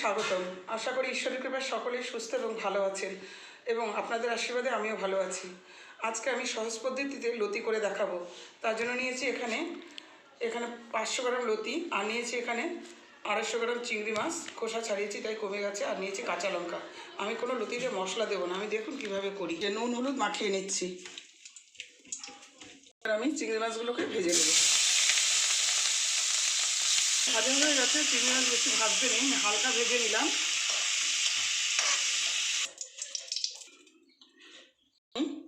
স্বাগতম। আশা করি ঈশ্বরের কৃপায় সকলেই সুস্থ এবং ভালো আছেন এবং আপনাদের আশীর্বাদে আমিও ভালো আছি। আজকে আমি সহজ পদ্ধতিতে লতি করে দেখাবো। তার জন্য নিয়েছি এখানে এখানে পাঁচশো গ্রাম লতি, আর নিয়েছি এখানে আড়াইশো গ্রাম চিংড়ি মাছ। খোসা ছাড়িয়েছি, তাই কমে গেছে। আর নিয়েছি কাঁচা লঙ্কা। আমি কোনো লতিতে মশলা দেবো না। আমি দেখুন কীভাবে করি। যে নুন, হলুদ মাখিয়ে নিচ্ছি। আমি চিংড়ি মাছগুলোকে ভেজে নেব। ভাজা হয়ে গেছে, চিংড়ি মাছ বেশি ভাজতে নেই, হালকা ভেজে নিলাম।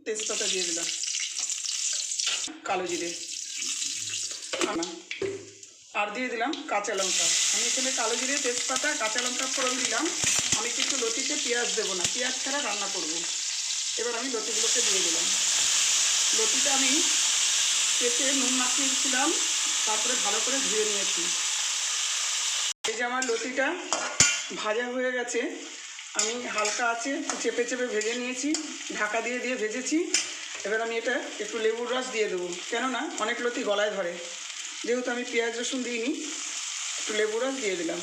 তেজপাতা দিয়ে দিলাম। কালো জিরে। আর দিয়ে দিলাম কাঁচা লঙ্কা। আমি এখানে কালো জিরে, তেজপাতা, কাঁচা লঙ্কা ফোড়ন দিলাম। আমি কিন্তু লতিতে পেঁয়াজ দেবো না, পেঁয়াজ ছাড়া রান্না করব। এবার আমি লতিগুলোকে দিয়ে দিলাম। লতিটা আমি কেটে নুন মাখিয়েছিলাম, তারপরে ভালো করে ধুয়ে নিয়েছি। এই যে আমার লতিটা ভাজা হয়ে গেছে, আমি হালকা আছে, চেপে চেপে ভেজে নিয়েছি, ঢাকা দিয়ে দিয়ে ভেজেছি। এবার আমি এটা একটু লেবুর রস দিয়ে দেবো। কেননা অনেক লতি গলায় ধরে। যেহেতু আমি পেঁয়াজ রসুন দিইনি, একটু লেবুর রস দিয়ে দিলাম।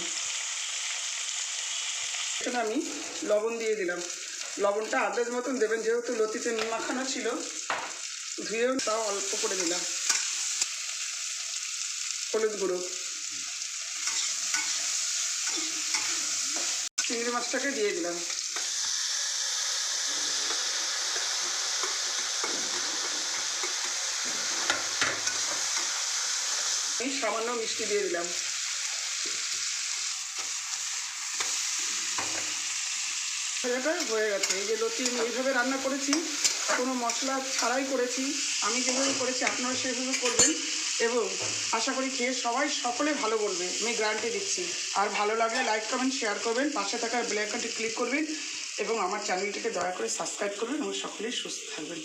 এখানে আমি লবণ দিয়ে দিলাম। লবণটা আন্দাজ মতন দেবেন, যেহেতু লতিতে মাখানো ছিল, ধুয়েও তাও অল্প করে দিলাম। হলুদ গুঁড়ো। চিংড়ি মাছটাকে দিয়ে দিলাম। এই সামান্য মিষ্টি দিয়ে দিলাম। হয়ে গেছে। এই যে লতি, আমি এইভাবে রান্না করেছি, কোনো মশলা ছাড়াই করেছি। আমি যেভাবে করেছি, আপনারা সেভাবে করবেন। এবং আশা করি খেয়ে সবাই সকলে ভালো বলবে। আমি গ্যারান্টি দিচ্ছি। আর ভালো লাগলে লাইক কমেন্ট শেয়ার করবেন। পাশে থাকা বেল আইকনটি ক্লিক করবেন এবং আমার চ্যানেলটিকে দয়া করে সাবস্ক্রাইব করবেন এবং সকলেই সুস্থ থাকবেন।